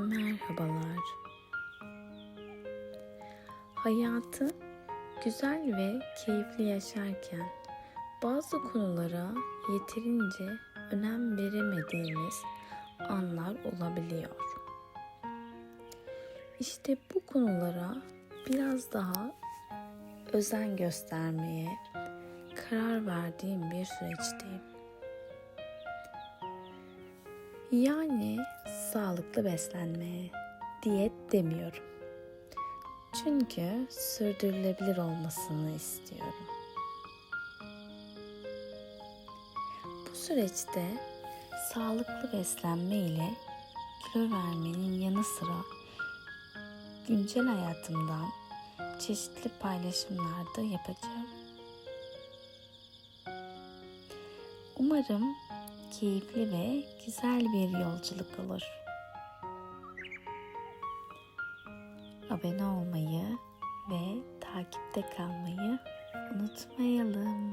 merhabalar. Hayatı güzel ve keyifli yaşarken bazı konulara yeterince önem veremediğimiz anlar olabiliyor. İşte bu konulara biraz daha özen göstermeye karar verdiğim bir süreçteyim. Yani sağlıklı beslenmeye, diyet demiyorum. Çünkü sürdürülebilir olmasını istiyorum. Bu süreçte sağlıklı beslenme ile kilo vermenin yanı sıra güncel hayatımdan çeşitli paylaşımlar da yapacağım. Umarım keyifli ve güzel bir yolculuk olur. Abone olmayı ve takipte kalmayı unutmayalım.